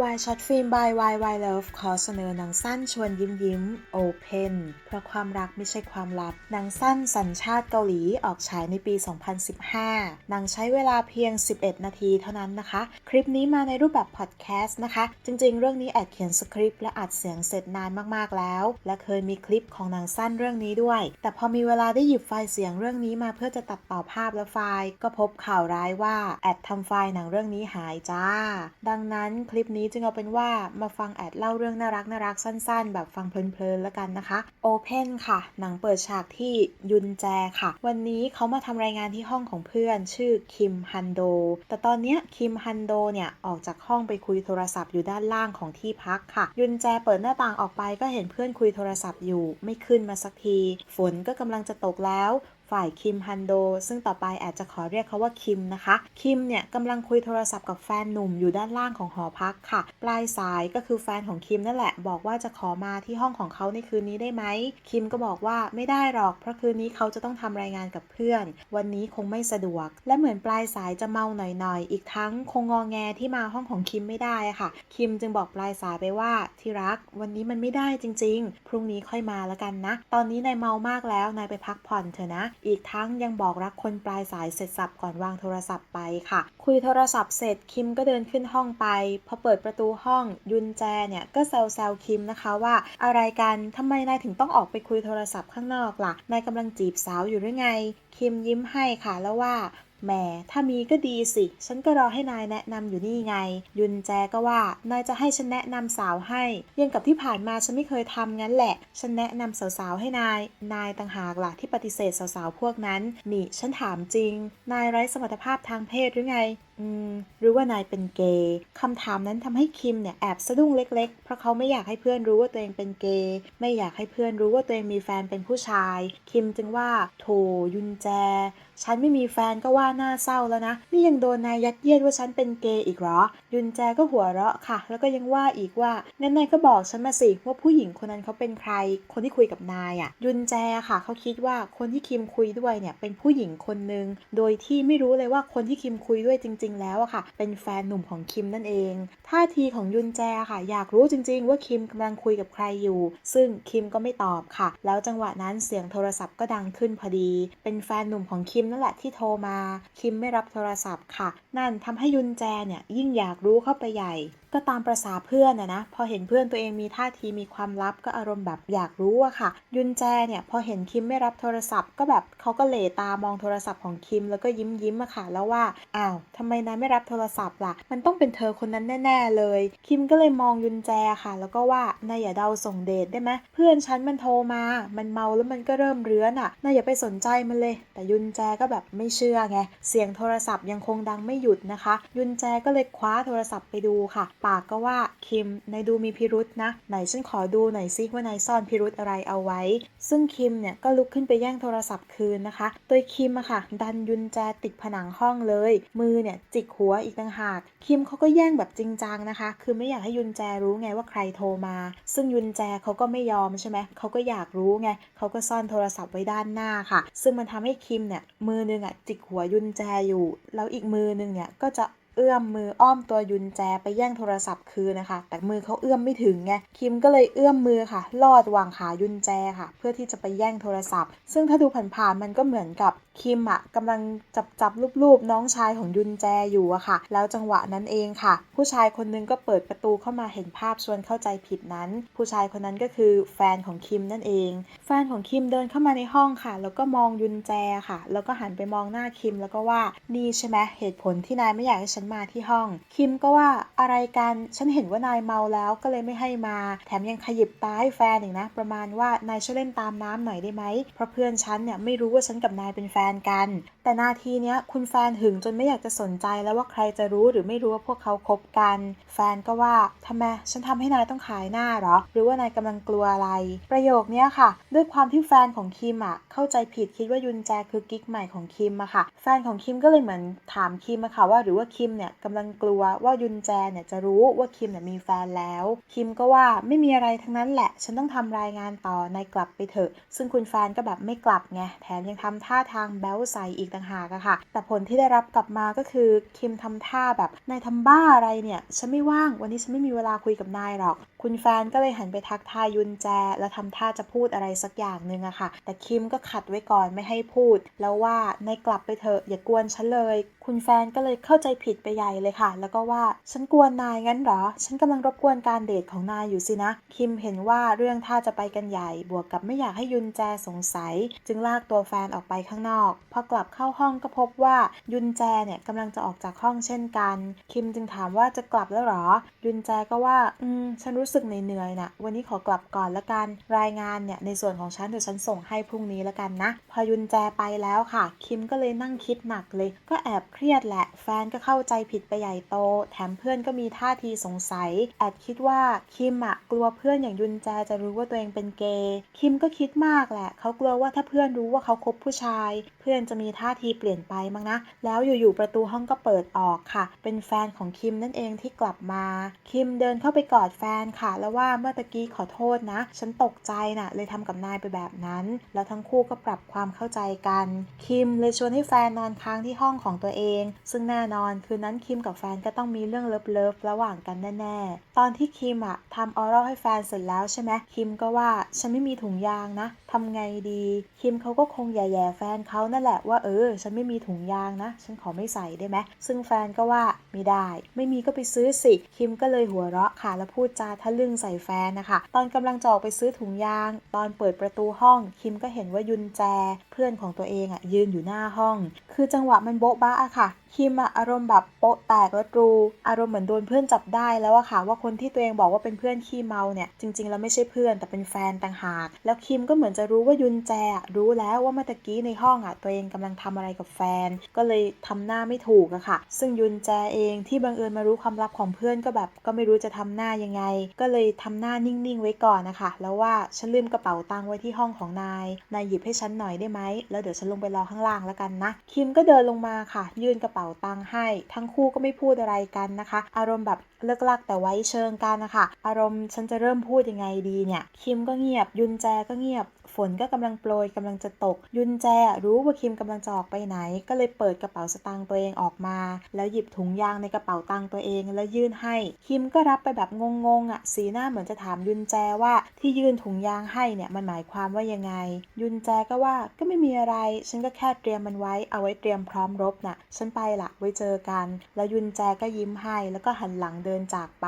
วายช็อตฟิล์ม by Why Why Love ขอเสนอหนังสั้นชวนยิ้มยิ้ม Open เพราะความรักไม่ใช่ความลับ หนังสั้นสัญชาติเกาหลีออกฉายในปี 2015 หนังใช้เวลาเพียง 11 นาทีเท่านั้นนะคะ คลิปนี้มาในรูปแบบพอดแคสต์นะคะ จริงๆ เรื่องนี้แอดเขียนสคริปต์และอัดเสียงเสร็จนานมากๆแล้ว และเคยมีคลิปของหนังสั้นเรื่องนี้ด้วย แต่พอมีเวลาได้หยิบไฟล์เสียงเรื่องนี้มาเพื่อจะตัดต่อภาพและไฟล์ ก็พบข่าวร้ายว่าแอดทำไฟล์หนังเรื่องนี้หายจ้า ดังนั้นคลิปนี้จึงเอาเป็นว่ามาฟังแอดเล่าเรื่องน่ารักน่ารักสั้น ๆ แบบฟังเพลินๆแล้วกันนะคะ Open ค่ะ หนังเปิดฉากที่ยุนแจค่ะ วันนี้เขามาทำรายงานที่ห้องของเพื่อนชื่อคิมฮันโด แต่ตอนเนี้ยคิมฮันโดเนี่ยออกจากห้องไปคุยโทรศัพท์อยู่ด้านล่างของที่พักค่ะ ยุนแจเปิดหน้าต่างออกไปก็เห็นเพื่อนคุยโทรศัพท์อยู่ไม่ขึ้นมาสักที ฝนก็กำลังจะตกแล้วฝ่ายคิมฮันโด ซึ่งต่อไปอาจจะขอเรียกเขาว่าคิมนะคะ คิมเนี่ยกำลังคุยโทรศัพท์กับแฟนหนุ่มอยู่ด้านล่างของหอพักค่ะ ปลายสายก็คือแฟนของคิมนั่นแหละ บอกว่าจะขอมาที่ห้องของเขาในคืนนี้ได้ไหม คิมก็บอกว่าไม่ได้หรอก เพราะคืนนี้เขาจะต้องทำรายงานกับเพื่อน วันนี้คงไม่สะดวก และเหมือนปลายสายจะเมาหน่อยๆ อีกทั้งคงงอแงที่มาห้องของคิมไม่ได้ค่ะ คิมจึงบอกปลายสายไปว่าที่รัก วันนี้มันไม่ได้จริง ๆ พรุ่งนี้ค่อยมาแล้วกันนะ ตอนนี้นายเมามากแล้ว นายไปพักผ่อนเถอะนะอีกทั้งยังบอกรักคนปลายสายเสร็จสับก่อนวางโทรศัพท์ไปค่ะ คุยโทรศัพท์เสร็จคิมก็เดินขึ้นห้องไป พอเปิดประตูห้องยุนแจเนี่ยก็แซวแซวคิมนะคะว่า อะไรกันทำไมนายถึงต้องออกไปคุยโทรศัพท์ข้างนอกล่ะนายกำลังจีบสาวอยู่หรือไง คิมยิ้มให้ค่ะแล้วว่า แหมถ้ามีก็ดีสิ ฉันก็รอให้นายแนะนำอยู่นี่ไง ยุนแจก็ว่า นายจะให้ฉันแนะนำสาวให้ ยังกับที่ผ่านมาฉันไม่เคยทำงั้นแหละ ฉันแนะนำสาวๆให้นาย นายต่างหากล่ะที่ปฏิเสธสาวๆพวกนั้น นี่ฉันถามจริง นายไร้สมรรถภาพทางเพศหรือไงหรือว่านายเป็นเกย์คำถามนั้นทำให้คิมเนี่ยแอบสะดุ้งเล็ก ๆ เพราะเขาไม่อยากให้เพื่อนรู้ว่าตัวเองเป็นเกย์ไม่อยากให้เพื่อนรู้ว่าตัวเองมีแฟนเป็นผู้ชาย คิมจึงว่าโถยุนแจ ฉันไม่มีแฟนก็ว่าหน่าเศร้าแล้วนะ นี่ยังโดนนายยัดเยียดว่าฉันเป็นเกย์อีกเหรอ ยุนแจก็หัวเราะค่ะ แล้วก็ยังว่าอีกว่างั้นนายก็บอกฉันมาสิว่าผู้หญิงคนนั้นเขาเป็นใคร คนที่คุยกับนายอะ่ะ ยุนแจค่ะเขาคิดว่าคนที่คิมคุยด้วยเนี่ยเป็นผู้หญิงคนหนึ่งโดยที่ไม่รู้เลยว่าคนที่คิมคุยด้วยจริงๆ แล้วอะค่ะ เป็นแฟนหนุ่มของคิมนั่นเอง ท่าทีของยุนแจค่ะ อยากรู้จริง ๆ ว่าคิมกำลังคุยกับใครอยู่ ซึ่งคิมก็ไม่ตอบค่ะ แล้วจังหวะนั้นเสียงโทรศัพท์ก็ดังขึ้นพอดี เป็นแฟนหนุ่มของคิมนั่นแหละที่โทรมา คิมไม่รับโทรศัพท์ค่ะ นั่นทำให้ยุนแจเนี่ยยิ่งอยากรู้เข้าไปใหญ่ก็ตามประษาเพื่อนนะนะ พอเห็นเพื่อนตัวเองมีท่าทีมีความลับก็อารมณ์แบบอยากรู้อะค่ะ ยุนแจเนี่ยพอเห็นคิมไม่รับโทรศัพท์ ก็แบบเขาก็เหลตามองโทรศัพท์ของคิมแล้วก็ยิ้มยิ้มอะค่ะ แล้วว่าอ้าวทำไมมนายไม่รับโทรศัพท์ล่ะ มันต้องเป็นเธอคนนั้นแน่ ๆ เลย คิมก็เลยมองยุนแจค่ะ แล้วก็ว่านายอย่าเดาส่งเดทได้ไหมเพื่อนฉันมันโทรมา มันเมาแล้วมันก็เริ่มเรื้อนอะนายอย่าไปสนใจมันเลย แต่ยุนแจก็แบบไม่เชื่อไง เสียงโทรศัพท์ยังคงดังไม่หยุดนะคะ ยุนแจก็เลยคว้าโทรศัพท์ไปดูค่ะ ปากก็ว่าคิมนายดูมีพิรุษนะ ไหนฉันขอดูหน่อยซิว่านายซ่อนพิรุษอะไรเอาไว้ ซึ่งคิมเนี่ยก็ลุกขึ้นไปแย่งโทรศัพท์คืนนะคะ โดยคิมอะค่ะ ดันยุนแจติดผนังห้องเลย มือเนี่ยจิกหัวอีกต่างหาก คิมเขาก็แย่งแบบจริงจังนะคะ คือไม่อยากให้ยุนแจรู้ไงว่าใครโทรมา ซึ่งยุนแจเขาก็ไม่ยอมใช่ไหมเขาก็อยากรู้ไงเขาก็ซ่อนโทรศัพท์ไว้ด้านหน้าค่ะ ซึ่งมันทำให้คิมเนี่ยมือนึงอะจิกหัวยุนแจอยู่ แล้วอีกมือนึงเนี่ยก็จะ เอื้อมมืออ้อมตัวยุนแจไปแย่งโทรศัพท์คืนนะคะ แต่มือเขาเอื้อมไม่ถึงไงคิมก็เลยเอื้อมมือค่ะ ลอดวางขายุนแจค่ะ เพื่อที่จะไปแย่งโทรศัพท์ ซึ่งถ้าดูผ่านๆมันก็เหมือนกับคิมอะกำลังจับจับรูปๆน้องชายของยุนแจอยู่อะค่ะ แล้วจังหวะนั้นเองค่ะ ผู้ชายคนนึงก็เปิดประตูเข้ามาเห็นภาพชวนเข้าใจผิดนั้น ผู้ชายคนนั้นก็คือแฟนของคิมนั่นเอง แฟนของคิมเดินเข้ามาในห้องค่ะ แล้วก็มองยุนแจค่ะ แล้วก็หันไปมองหน้าคิมแล้วก็ว่านี่ใช่ไหมเหตุผลที่นายไม่อยากให้ฉันมาที่ห้อง คิมก็ว่าอะไรกัน ฉันเห็นว่านายเมาแล้วก็เลยไม่ให้มา แถมยังขยิบตาให้แฟนอีกนะ ประมาณว่านายช่วยเล่นตามน้ำหน่อยได้ไหม เพราะเพื่อนฉันเนี่ยไม่รู้ว่าฉันกับนายเป็นแฟนกัน แต่นาทีเนี้ยคุณแฟนหึงจนไม่อยากจะสนใจแล้วว่าใครจะรู้หรือไม่รู้ว่าพวกเขาคบกัน แฟนก็ว่าทำไมฉันทำให้นายต้องขายหน้าหรอ หรือว่านายกำลังกลัวอะไร ประโยคเนี้ยค่ะ ด้วยความที่แฟนของคิมอะเข้าใจผิดคิดว่ายุนแจคือกิ๊กใหม่ของคิมอะค่ะ แฟนของคิมก็เลยเหมือนถามคิมอะค่ะว่าหรือว่าคิมเนี่ยกำลังกลัวว่ายุนแจเนี่ยจะรู้ว่าคิมเนี่ยมีแฟนแล้ว คิมก็ว่าไม่มีอะไรทั้งนั้นแหละ ฉันต้องทำรายงานต่อนายกลับไปเถอะ ซึ่งคุณแฟนก็แบบไม่กลับไง แถมยังทำท่าทางแบ้วใส่อีกต่างหากอะค่ะ แต่ผลที่ได้รับกลับมาก็คือคิมทำท่าแบบนายทำบ้าอะไรเนี่ย ฉันไม่ว่าง วันนี้ฉันไม่มีเวลาคุยกับนายหรอก คุณแฟนก็เลยหันไปทักทายยุนแจ แล้วทำท่าจะพูดอะไรสักอย่างหนึ่งอะค่ะ แต่คิมก็ขัดไว้ก่อนไม่ให้พูด แล้วว่านายกลับไปเถอะอย่ากวนฉันเลย คุณแฟนก็เลยเข้าใจผิดไปใหญ่เลยค่ะ แล้วก็ว่าฉันกวนนายงั้นเหรอ ฉันกำลังรบกวนการเดทของนายอยู่สินะ คิมเห็นว่าเรื่องท่าจะไปกันใหญ่ บวกกับไม่อยากให้ยุนแจสงสัย จึงลากตัวแฟนออกไปข้างนอก พอกลับเข้าห้องก็พบว่ายุนแจเนี่ยกำลังจะออกจากห้องเช่นกัน คิมจึงถามว่าจะกลับแล้วหรอ ยุนแจก็ว่า อืม ฉันรู้สึกเหนื่อยๆนะวันนี้ขอกลับก่อนละกัน รายงานเนี่ยในส่วนของฉันเดี๋ยวฉันส่งให้พรุ่งนี้ละกันนะ พอยุนแจไปแล้วค่ะ คิมก็เลยนั่งคิดหนักเลย ก็แอบเครียดแหละ แฟนก็เข้าใจผิดไปใหญ่โต แถมเพื่อนก็มีท่าทีสงสัย แอบคิดว่าคิมอะกลัวเพื่อนอย่างยุนแจจะรู้ว่าตัวเองเป็นเกย์ คิมก็คิดมากแหละ เขากลัวว่าถ้าเพื่อนรู้ว่าเขาคบผู้ชาย เพื่อนจะมีท่าทีเปลี่ยนไปมั้งนะ แล้วอยู่ๆประตูห้องก็เปิดออกค่ะ เป็นแฟนของคิมนั่นเองที่กลับมา คิมเดินเข้าไปกอดแฟนค่ะแล้วว่าเมื่อตะกี้ขอโทษนะ ฉันตกใจน่ะ เลยทำกับนายไปแบบนั้น แล้วทั้งคู่ก็ปรับความเข้าใจกัน คิมเลยชวนให้แฟนนอนค้างที่ห้องของตัวเอง ซึ่งแน่นอนคืนนั้นคิมกับแฟนก็ต้องมีเรื่องเลิฟๆระหว่างกันแน่ๆ ตอนที่คิมอะทำออรัลให้แฟนเสร็จแล้วใช่ไหมคิมก็ว่าฉันไม่มีถุงยางนะทำไงดี คิมเขาก็คงแย่ๆแฟนเขานั่นแหละว่าเออ ฉันไม่มีถุงยางนะ ฉันขอไม่ใส่ได้ไหมซึ่งแฟนก็ว่าไม่ได้ ไม่มีก็ไปซื้อสิ คิมก็เลยหัวเราะค่ะแล้วพูดจาทะลึ่งใส่แฟนนะคะ ตอนกำลังจะออกไปซื้อถุงยาง ตอนเปิดประตูห้อง คิมก็เห็นว่ายุนแจ เพื่อนของตัวเองอะยืนอยู่หน้าห้อง คือจังหวะมันโบ๊ะบ้าอะค่ะ คิมอะอารมณ์แบบโปะแตกและรู อารมณ์เหมือนโดนเพื่อนจับได้แล้วอะค่ะว่าคนที่ตัวเองบอกว่าเป็นเพื่อนขี้เมาเนี่ยจริงๆแล้วไม่ใช่เพื่อนแต่เป็นแฟนต่างหาก แล้วคิมก็เหมือนจะรู้ว่ายุนแจรู้แล้วว่าเมื่อตะกี้ในห้องอะตัวเองกำลังทำอะไรกับแฟน ก็เลยทำหน้าไม่ถูกอะค่ะ ซึ่งยุนแจเองที่บังเอิญมารู้ความลับของเพื่อนก็แบบก็ไม่รู้จะทำหน้ายังไง ก็เลยทำหน้านิ่งๆไว้ก่อนนะคะแล้วว่าฉันลืมกระเป๋าตังค์ไว้ที่ห้องของนายนายหยิบให้ฉันหน่อยได้ไหมแล้วเดี๋ยวฉันลงไปรอข้างล่างแล้วกันนะคิมก็เดินลงมาค่ะ ยื่นกระเป๋าตังค์ให้ ทั้งคู่ก็ไม่พูดอะไรกันนะคะ อารมณ์แบบเลิกลักแต่ไว้เชิงกันนะคะ อารมณ์ฉันจะเริ่มพูดยังไงดีเนี่ย คิมก็เงียบ ยุนแจก็เงียบ ฝนก็กำลังโปรยกำลังจะตก ยุนแจรู้ว่าคิมกำลังจะออกไปไหน ก็เลยเปิดกระเป๋าสตางค์ตัวเองออกมา แล้วหยิบถุงยางในกระเป๋าตังค์ตัวเองแล้วยื่นให้ คิมก็รับไปแบบงงๆอะสีหน้าเหมือนจะถามยุนแจว่าที่ยื่นถุงยางให้เนี่ยมันหมายความว่ายังไง ยุนแจก็ว่าก็ไม่มีอะไร ฉันก็แค่เตรียมมันไว้เอาไว้เตรียมพร้อมรบน่ะฉันไปละไว้เจอกัน แล้วยุนแจก็ยิ้มให้ แล้วก็หันหลังเดินจากไป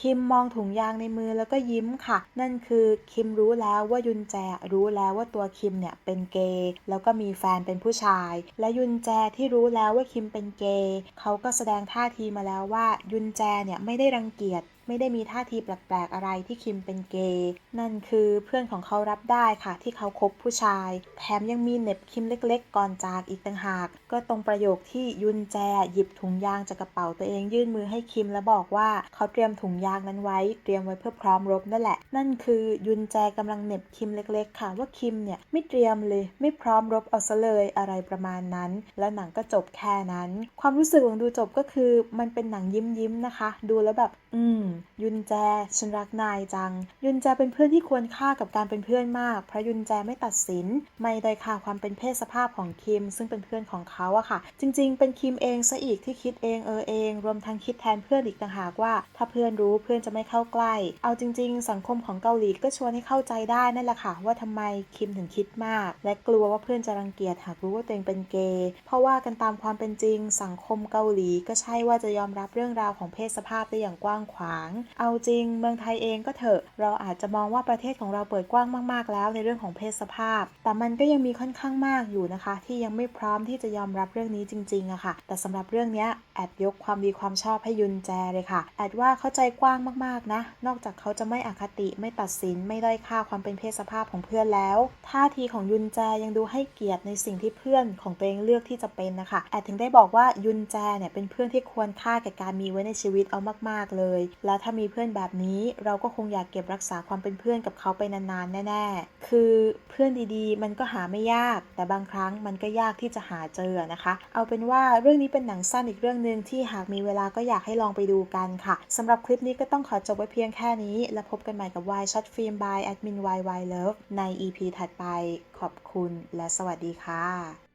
คิมมองถุงยางในมือแล้วก็ยิ้มค่ะ นั่นคือคิมรู้แล้วว่ายุนแจรูู้้แล้วว่าตัวคิมเนี่ยเป็นเกย์แล้วก็มีแฟนเป็นผู้ชาย และยุนแจที่รู้แล้วว่าคิมเป็นเกย์เขาก็แสดงท่าทีมาแล้วว่ายุนแจเนี่ยไม่ได้รังเกียจ ไม่ได้มีท่าทีแปลกๆอะไรที่คิมเป็นเกย์นั่นคือเพื่อนของเขารับได้ค่ะที่เขาคบผู้ชาย แถมยังมีเน็บคิมเล็กๆ ก่อนจากอีกต่างหาก ก็ตรงประโยคที่ยุนแจหยิบถุงยางจากกระเป๋าตัวเองยื่นมือให้คิมแล้วบอกว่าเขาเตรียมถุงยางนั้นไว้ เตรียมไว้เพื่อพร้อมรบนั่นแหละ นั่นคือยุนแจกำลังเน็บคิมเล็กๆ ค่ะว่าคิมเนี่ยไม่เตรียมเลย ไม่พร้อมรบเอาซะเลยอะไรประมาณนั้น แล้วหนังก็จบแค่นั้น ความรู้สึกของดูจบก็คือมันเป็นหนังยิ้มยิ้มๆนะคะ ดูแล้วแบบ อืมยุนแจ ฉันรักนายจัง ยุนแจเป็นเพื่อนที่ควรค่ากับการเป็นเพื่อนมากเพราะยุนแจไม่ตัดสิน ไม่ด้อยค่าความเป็นเพศสภาพของคิม ซึ่งเป็นเพื่อนของเขาอะค่ะ จริง ๆ เป็นคิมเองซะอีกที่คิดเองเออเอง รวมทั้งคิดแทนเพื่อนอีกต่างหากว่า ถ้าเพื่อนรู้เพื่อนจะไม่เข้าใกล้ เอาจริง ๆ สังคมของเกาหลีก็ชวนให้เข้าใจได้นั่นแหละค่ะว่าทำไมคิมถึงคิดมาก และกลัวว่าเพื่อนจะรังเกียจหากรู้ว่าตัวเองเป็นเกย์เพราะว่ากันตามความเป็นจริง สังคมเกาหลีก็ใช่ว่าจะยอมรับเรื่องราวของเพศสภาพได้อย่างกว้างขวางเอาจริงเมืองไทยเองก็เถอะ เราอาจจะมองว่าประเทศของเราเปิดกว้างมากๆ แล้วในเรื่องของเพศสภาพ แต่มันก็ยังมีค่อนข้างมากอยู่นะคะ ที่ยังไม่พร้อมที่จะยอมรับเรื่องนี้จริงๆอะค่ะ แต่สำหรับเรื่องนี้แอดยกความดีความชอบให้ยุนแจเลยค่ะ แอดว่าเข้าใจกว้างมากๆนะ นอกจากเขาจะไม่อคติไม่ตัดสินไม่ด้อยค่าความเป็นเพศสภาพของเพื่อนแล้วท่าทีของยุนแจยังดูให้เกียรติในสิ่งที่เพื่อนของตัวเองเลือกที่จะเป็นนะคะแอดถึงได้บอกว่ายุนแจเนี่ยเป็นเพื่อนที่ควรค่าแก่การมีไว้ในชีวิตเอามากๆเลย แล้วแล้วถ้ามีเพื่อนแบบนี้ เราก็คงอยากเก็บรักษาความเป็นเพื่อนกับเขาไปนานๆ แน่ ๆ คือเพื่อนดีๆ มันก็หาไม่ยาก แต่บางครั้งมันก็ยากที่จะหาเจอนะคะ เอาเป็นว่าเรื่องนี้เป็นหนังสั้นอีกเรื่องหนึ่งที่หากมีเวลาก็อยากให้ลองไปดูกันค่ะสำหรับคลิปนี้ก็ต้องขอจบไว้เพียงแค่นี้ แล้วพบกันใหม่กับ Y Shot Film by Admin YY Love ใน EP ถัดไปขอบคุณและสวัสดีค่ะ